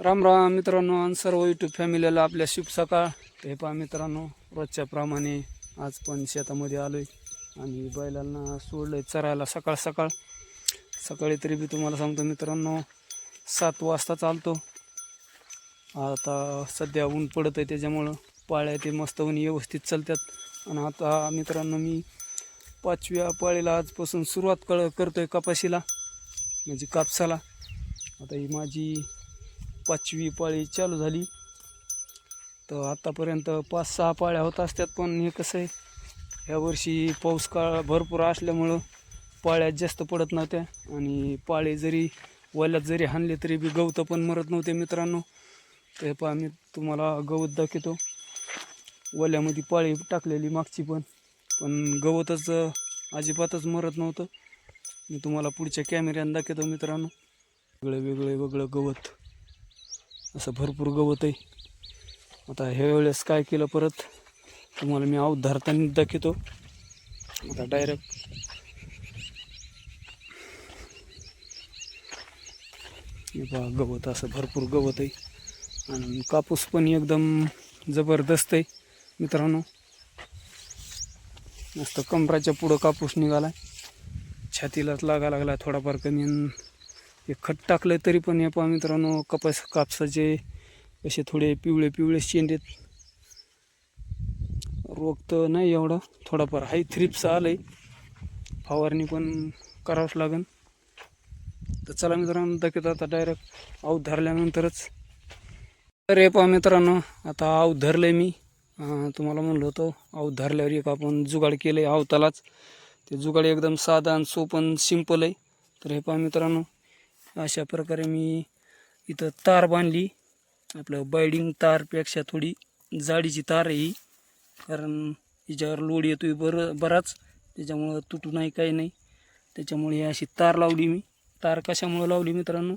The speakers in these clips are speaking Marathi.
राम राम मित्रांनो आणि सर्व यूट्यूब फॅमिलीला आपल्या शुभ सकाळ हे पहा मित्रांनो रोजच्या प्रमाणे आज पण शेतामध्ये आलोय आणि बैलांना सोडलंय चरायला सकाळ सकाळ. सकाळी तरी बी तुम्हाला सांगतो मित्रांनो सात वाजता चालतो. आता सध्या ऊन पडत आहे त्याच्यामुळं पाळ्या ते मस्त ऊन व्यवस्थित चालतात आणि आता मित्रांनो मी पाचव्या पाळीला आजपासून सुरुवात कळ आहे कपाशीला म्हणजे कापसाला. आता ही माझी पाचवी पाळी चालू झाली. तर आत्तापर्यंत पाच सहा पाळ्या होत असतात पण हे कसं आहे यावर्षी पाऊस काळ भरपूर असल्यामुळं पाळ्या जास्त पडत नव्हत्या. आणि पाळे जरी वल्यात जरी हाणले तरी बी गवतं पण मरत नव्हते मित्रांनो. ते पहा मी तुम्हाला गवत दाखवतो. वल्यामध्ये पाळी टाकलेली मागची पण पण गवतच अजिबातच मरत नव्हतं. मी तुम्हाला पुढच्या कॅमेऱ्यानं दाखवतो मित्रांनो. वेगळं वेगळं वेगळं गवत. असं भरपूर गवत आहे. आता ह्या वेळेस काय केलं परत? तुम्हाला मी आऊत धरताना दाखवतो. आता डायरेक्ट हे गवत असं भरपूर गवत आहे. आणि कापूस पण एकदम जबरदस्त आहे मित्रांनो. मस्त कमराच्या पुढं कापूस निघाला. छातीलाच लागा लागला थोडाफार कमी. हे खत टाकलं तरी पण हे पहा मित्रांनो कपास कापसाचे असे थोडे पिवळे पिवळे शेंडेत रोग तर नाही एवढा थोडाफार हाय थ्रिप्स आलंय. फवारणी पण करावंच लागेल तर चला मित्रांनो दखेत आता डायरेक्ट आऊत धरल्यानंतरच. तर हे पहा मित्रांनो आता आऊत धरलंय मी. तुम्हाला म्हणलं होतं आऊत धरल्यावर एक आपण जुगाड केलं आहे आवतालाच. ते जुगाड एकदम साधा आणि सोपन सिंपल आहे. तर हे पहा मित्रांनो अशा प्रकारे मी इथं तार बांधली. आपलं बायडिंग तारपेक्षा थोडी जाडीची तार आहे ही. कारण हिच्यावर लोड येतो आहे बरं बराच. त्याच्यामुळं तुटू नाही काही नाही. त्याच्यामुळे ही अशी तार लावली मी. तार कशामुळं लावली मित्रांनो?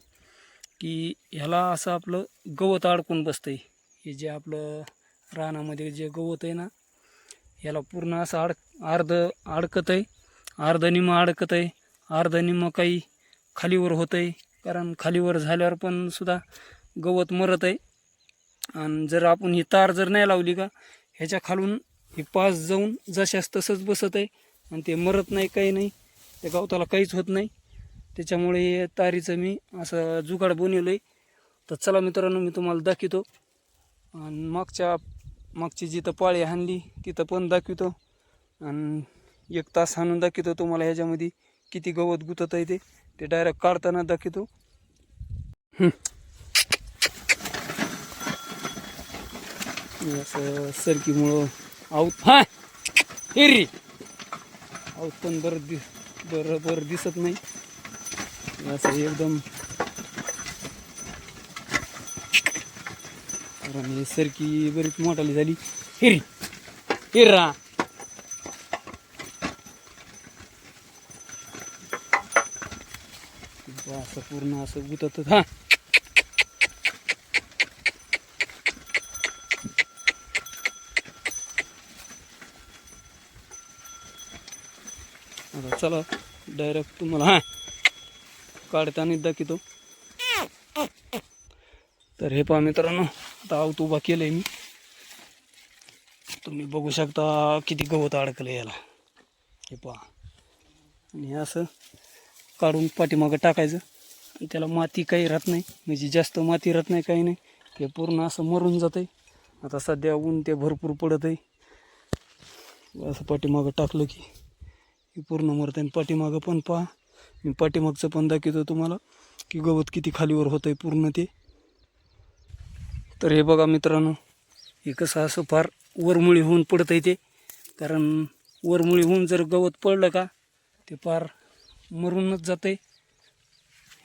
की ह्याला असं आपलं गवत अडकून बसतं आहे हे जे आपलं रानामध्ये जे गवत आहे ना याला पूर्ण असं अड अर्ध अडकत आहे अर्ध निम्म अडकत आहे अर्ध निम्म काही खालीवर होतं आहे कारण खालीवर झाल्यावर पण सुद्धा गवत मरत आहे. आणि जर आपण ही तार जर नाही लावली का ह्याच्या खालून ही पास जाऊन जशास तसंच बसत आहे. आणि ते मरत नाही काही नाही. त्या गवताला काहीच होत नाही. त्याच्यामुळे तारीचं मी असं जुगाड बनवलं आहे तर चला मित्रांनो मी तुम्हाला दाखवतो. आणि मागच्या मागची जिथं पाळी हाणली तिथं पण दाखवतो. आणि एक तास हाणून दाखवतो तुम्हाला ह्याच्यामध्ये किती गवत गुतत आहे ते. ते डायरेक्ट काढताना दाखवतो हं. हे असं सरकीमुळं आऊत हा. हिरी आऊत पण बरं दि बरं बरं दिसत नाही. असं एकदम. कारण सरकी बरीच मोठाली झाली. हिरी हिरा असं पूर्ण असं गुतत हा. चला डायरेक्ट तुम्हाला हा. काढताना दाखवतो. तर हे पहा मित्रांनो आता आऊत उभा केलं आहे मी. तुम्ही बघू शकता किती गवत अडकलं याला. हे पहा. आणि हे असं काढून पाठीमागं टाकायचं. त्याला माती काही राहत नाही. म्हणजे जास्त माती राहत नाही काही नाही. ते पूर्ण असं मरून जातं आहे आता सध्या ऊन ते भरपूर पडत आहे असं पाठीमागं टाकलं की पूर्ण मरत आणि पाठीमागं पण पहा. मी पाठीमागचं पण दाखवतो तुम्हाला की गवत किती खालीवर होतं आहे पूर्ण ते. तर हे बघा मित्रांनो हे कसं असं फार वरमुळी होऊन पडत आहे ते. कारण वरमुळी होऊन जर गवत पडलं का ते फार मरूनच जातं आहे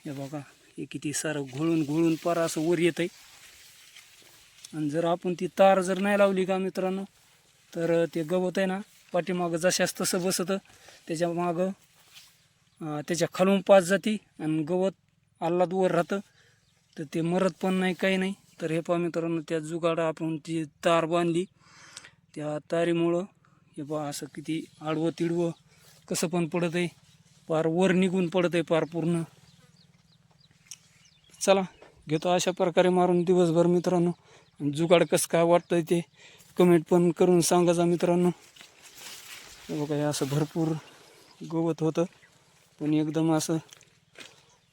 हे बघा हे किती सारं घोळून घोळून पार असं वर येतं आहे आणि जर आपण ती तार जर नाही लावली का मित्रांनो तर ते गवत आहे ना पाठीमागं जशास तसं बसतं. त्याच्या मागं त्याच्या खालून पाच जाती आणि गवत आल्लाद वर राहतं. तर ते मरत पण नाही काही नाही. तर हे पहा मित्रांनो त्या जुगाड आपण ती तार बांधली. त्या तारीमुळं हे पहा असं किती आडवं तिडवं कसं पण पडत आहे पार वर निघून पडत आहे पार पूर्ण. चला घेतो अशा प्रकारे मारून दिवसभर मित्रांनो. जुगाड कसं काय वाटतंय ते कमेंट पण करून सांगायचा मित्रांनो. बघा हे असं भरपूर गवत होतं. पण एकदम असं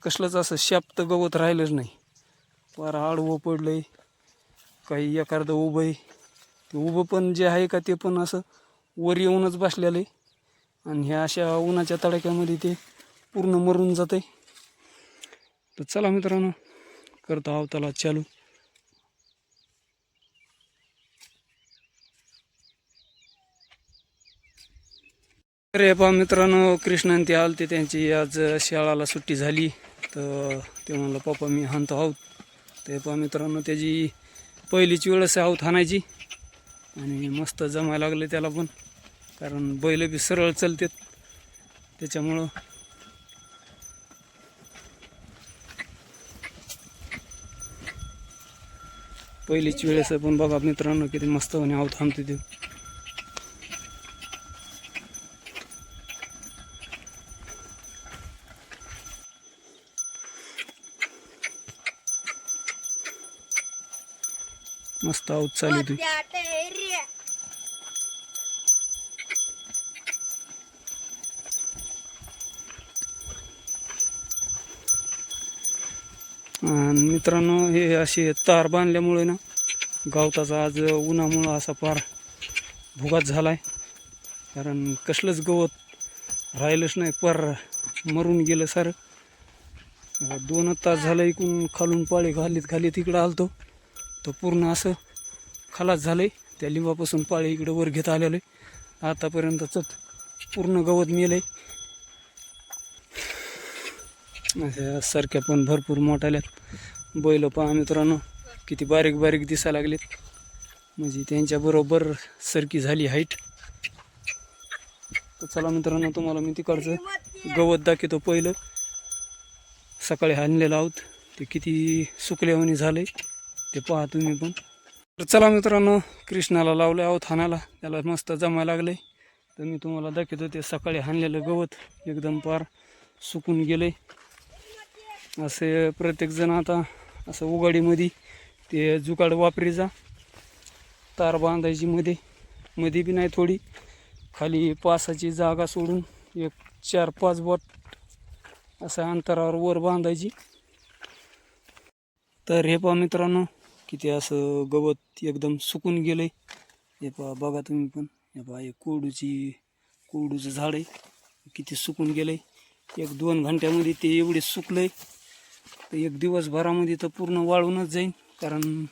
कसलंच असं शाप्त गवत राहिलंच नाही. फार आडवं पडलंय. काही एखादं उभं आहे ते उभं पण जे आहे का ते पण असं वर येऊनच बसलेलं आहे आणि ह्या अशा उन्हाच्या तडाख्यामध्ये ते पूर्ण मरून जाते तर चला मित्रांनो करतो आवताला चालू. अरे पहा मित्रांनो कृष्णन ते आलते त्यांची आज शाळाला सुट्टी झाली. तर ते म्हणलं पप्पा मी हाणतो आहोत ते पहा मित्रांनो त्याची पहिलीची वेळच आहोत हाणायची. आणि मस्त जमायला लागले त्याला पण. कारण बैल बी सरळ चालतात. त्याच्यामुळं पहिलीच वेळेस पण बघा मित्रांनो किती मस्त होणे आहोत थांबते ते. मस्त आहोत चालू तू. आणि मित्रांनो हे असे तार बांधल्यामुळे ना गावताचा आज उन्हामुळं असा पार भुगात झाला आहे कारण कसलंच गवत राहिलंच नाही पार मरून गेलं सारं. दोनच तास झालं इकून खालून पाळी घालीत घालीत इकडं आलतो. तो पूर्ण असं खलास झालं आहे त्या लिंबापासून पाळी इकडं वर घेत आलेलं आहे आतापर्यंतच पूर्ण गवत मेलं आहे अशा सारख्या पण भरपूर मोठाल्यात बैल पहा मित्रांनो किती बारीक बारीक दिसायला लागलेत. म्हणजे त्यांच्याबरोबर सरकी झाली हाईट तर चला मित्रांनो तुम्हाला मी तिकडचं गवत दाखवतो पहिलं. सकाळी हाणलेलं आहोत. ते किती सुकल्यावानी झाले ते पहा तुम्ही पण. तर चला मित्रांनो कृष्णाला लावलं आहोत हाणाला त्याला मस्त जमायला लागले तर मी तुम्हाला दाखवतो ते सकाळी हाणलेलं गवत. एकदम पार सुकून गेले असं प्रत्येकजण आता असं उघाडीमध्ये ते जुगाड वापरी जा. तार बांधायची मध्ये. मध्ये बी नाही थोडी. खाली पासाची जागा सोडून एक चार पाच बोट असं अंतरावर वर बांधायची. तर हे पहा मित्रांनो किती असं गवत एकदम सुकून गेलंय. हे पहा बघा तुम्ही पण. हे पहा हे कोडूची कोडूचं झाड आहे. किती सुकून गेलंय. एक दोन घंट्यामध्ये ते एवढे सुकलंय. आहे एक दिवसभरामध्ये तर पूर्ण वाळूनच जाईन. कारण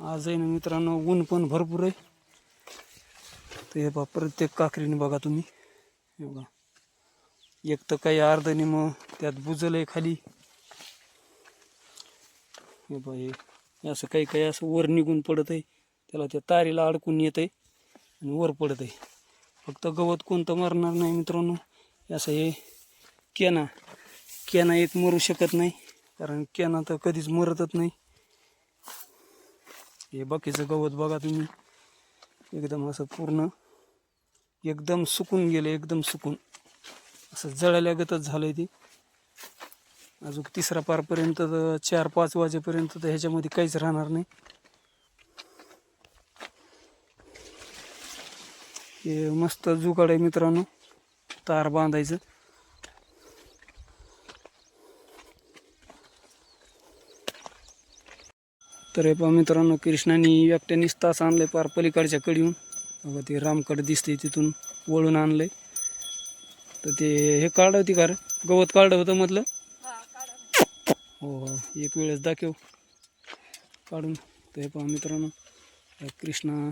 आज आहे ना मित्रांनो ऊन पण भरपूर आहे. तर हे बा प्रत्येक काकरीने बघा तुम्ही. हे बघा. एक तर काही अर्धने मग त्यात बुजल आहे खाली. हे बा हे. असं काही काही असं वर निघून पडत आहे. त्याला त्या तारीला अडकून येत आहे आणि वर पडत आहे. फक्त गवत कोणतं मरणार नाही मित्रांनो. असं हे केना. केना एक मरू शकत नाही. कारण केना तर कधीच मरतच नाही. हे बाकीचं गवत बघा तुम्ही. एकदम असं पूर्ण एकदम सुकून गेलं एकदम सुकून. असं जळाल्यागतच झालंय ते. अजून तिसरा पारपर्यंत तर चार पाच वाजेपर्यंत तर ह्याच्यामध्ये काहीच राहणार नाही. हे मस्त जुगाड आहे मित्रांनो. तार बांधायचं. तर हे पहा मित्रांनो कृष्णाने एकट्यानेच तास आणलंय पार पलीकडच्या कडीहून. बघा ते रामकड दिसते तिथून वळून आणलंय. तर ते हे काढलं होती का रे? गवत काढलं होतं म्हटलं? हो हो एक वेळेस दाखव. काढून. तर हे पहा मित्रांनो कृष्णा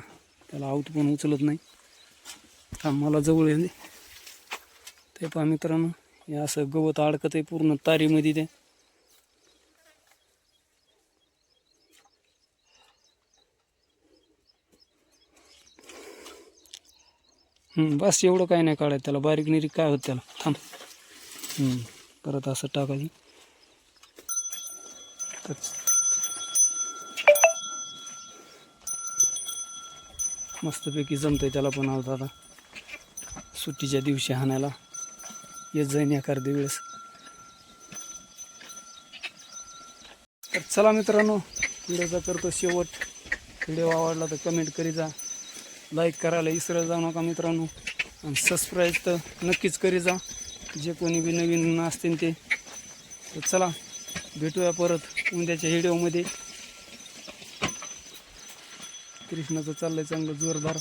त्याला आऊत पण उचलत नाही. थांब मला जवळ येते ते पहा मित्रांनो हे असं गवत अडकत आहे पूर्ण तारीमध्ये ते. बस एवढं काय नाही काढायचं त्याला. बारीक निरीक काय होत त्याला. थांब. परत असं टाकायचं. मस्तपैकी जमतंय त्याला पण आवत आता. सुट्टीच्या दिवशी हाणायला. येत जाईन एखाद्या वेळेस. तर चला मित्रांनो व्हिडिओचा करतो शेवट. व्हिडिओ आवडला तर कमेंट करी जा. लाईक करायला विसरत जाऊ नका मित्रांनो. आणि सबस्क्राईब तर नक्कीच करी जा. जे कोणी बी नवीन असतील ते. तर चला भेटूया परत उद्याच्या व्हिडिओमध्ये कृष्णाचं चाललं आहे चांगलं जोरदार.